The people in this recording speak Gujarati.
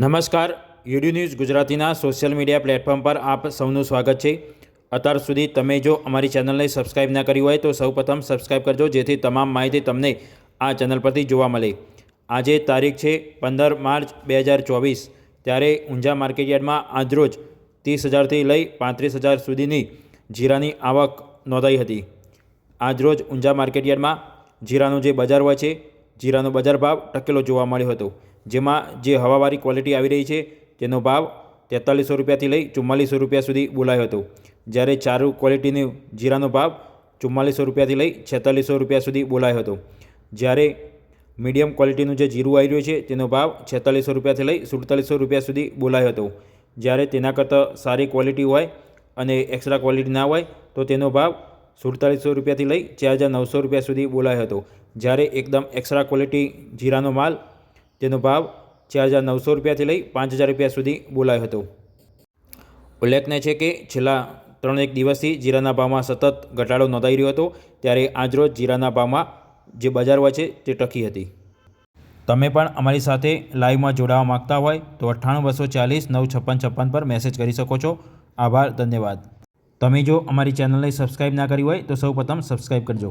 નમસ્કાર. યુડી ન્યૂઝ ગુજરાતીના સોશિયલ મીડિયા પ્લેટફોર્મ પર આપ સૌનું સ્વાગત છે. અત્યાર સુધી તમે જો અમારી ચેનલને સબસ્ક્રાઇબ ના કરી હોય તો સૌપ્રથમ સબસ્ક્રાઇબ કરજો, જેથી તમામ માહિતી તમને આ ચેનલ પરથી જોવા મળે. આજે તારીખ છે પંદર માર્ચ બે હજાર ચોવીસ, ત્યારે ઊંઝા માર્કેટયાર્ડમાં આજરોજ ત્રીસ હજારથી લઈ પાંત્રીસ હજાર સુધીની જીરાની આવક નોંધાઈ હતી. આજરોજ ઊંઝા માર્કેટયાર્ડમાં જીરાનું જે બજાર હોય છે, જીરાનો બજાર ભાવ ટકેલો જોવા મળ્યો હતો. જેમાં જે હવાવાળી ક્વોલિટી આવી રહી છે તેનો ભાવ તેતાલીસો રૂપિયાથી લઈ ચુમ્માલીસો રૂપિયા સુધી બોલાયો હતો. જ્યારે ચારુ ક્વોલિટીની જીરાનો ભાવ ચુમ્માલીસો રૂપિયાથી લઈ છેતાલીસો રૂપિયા સુધી બોલાયો હતો. જ્યારે મીડિયમ ક્વોલિટીનું જે જીરું આવી રહ્યું છે, તેનો ભાવ છેતાલીસો રૂપિયાથી લઈ સુડતાલીસો રૂપિયા સુધી બોલાયો હતો. જ્યારે તેના કરતાં સારી ક્વોલિટી હોય અને એક્સ્ટ્રા ક્વોલિટી ના હોય, તો તેનો ભાવ સુડતાલીસો રૂપિયાથી લઈ ચાર હજાર નવસો રૂપિયા સુધી બોલાયો હતો. જ્યારે એકદમ એક્સ્ટ્રા ક્વોલિટી જીરાનો માલ તેનો ભાવ ચાર હજાર નવસો રૂપિયાથી લઈ પાંચ હજાર રૂપિયા સુધી બોલાયો હતો. ઉલ્લેખનીય છે કે છેલ્લા ત્રણ એક દિવસથી જીરાના ભાવમાં સતત ઘટાડો નોંધાઈ રહ્યો હતો, ત્યારે આજરોજ જીરાના ભાવમાં જે બજાર હોય છે તે ટકી હતી. તમે પણ અમારી સાથે લાઈવમાં જોડાવા માગતા હોય તો અઠ્ઠાણું બસો ચાલીસ નવ છપ્પન છપ્પન પર મેસેજ કરી શકો છો. આભાર, ધન્યવાદ. તમે જો અમારી ચેનલને સબસ્ક્રાઈબ ના કરી હોય તો સૌપ્રથમ સબસ્ક્રાઈબ કરજો.